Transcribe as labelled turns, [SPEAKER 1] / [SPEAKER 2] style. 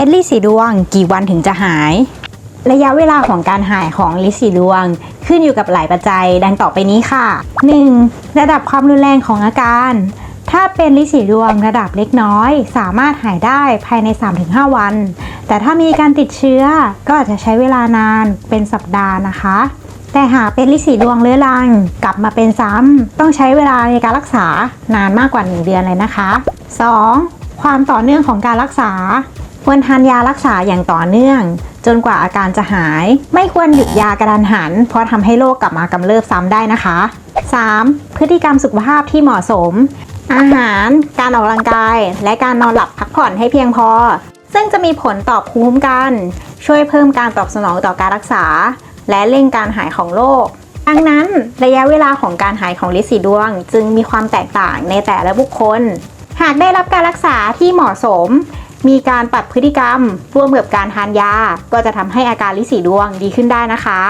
[SPEAKER 1] เป็นลิสีดวงกี่วันถึงจะหาย ระยะเวลาของการหายของลิสีดวง ขึ้นอยู่กับหลายปัจจัยดังต่อไปนี้ค่ะ 1. ระดับความรุนแรงของอาการ ถ้าเป็นลิสีดวงระดับเล็กน้อย สามารถหายได้ภายใน 3-5 วัน แต่ถ้ามีการติดเชื้อก็อาจจะใช้เวลานานเป็นสัปดาห์นะคะแต่หากเป็นลิสีดวงเรื้อรังกลับมาเป็นซ้ำต้องใช้เวลาในการรักษานานมากกว่า 1 เดือนเลยนะคะ 2. ความต่อเนื่องของการรักษา ควรทานยารักษาอย่างต่อเนื่อง จนกว่าอาการจะหาย ไม่ควรหยุดยากระดันหัน เพราะทำให้โรคกลับมากำเริบซ้ำได้นะคะ 3. พฤติกรรมสุขภาพที่เหมาะสม อาหาร การออกกำลังกาย และการนอนหลับพักผ่อนให้เพียงพอ ซึ่งจะมีผลต่อภูมิคุ้มกัน ช่วยเพิ่มการตอบสนองต่อการรักษา และเร่งการหายของโรคดังนั้นระยะเวลาของการหายของลินสีดวง จึงมีความแตกต่างในแต่ละบุคคล หากได้รับการรักษาที่เหมาะสม มีการปรับพฤติกรรมร่วมกับการทานยา ก็จะทำให้อาการลิสีดวงดีขึ้นได้นะคะ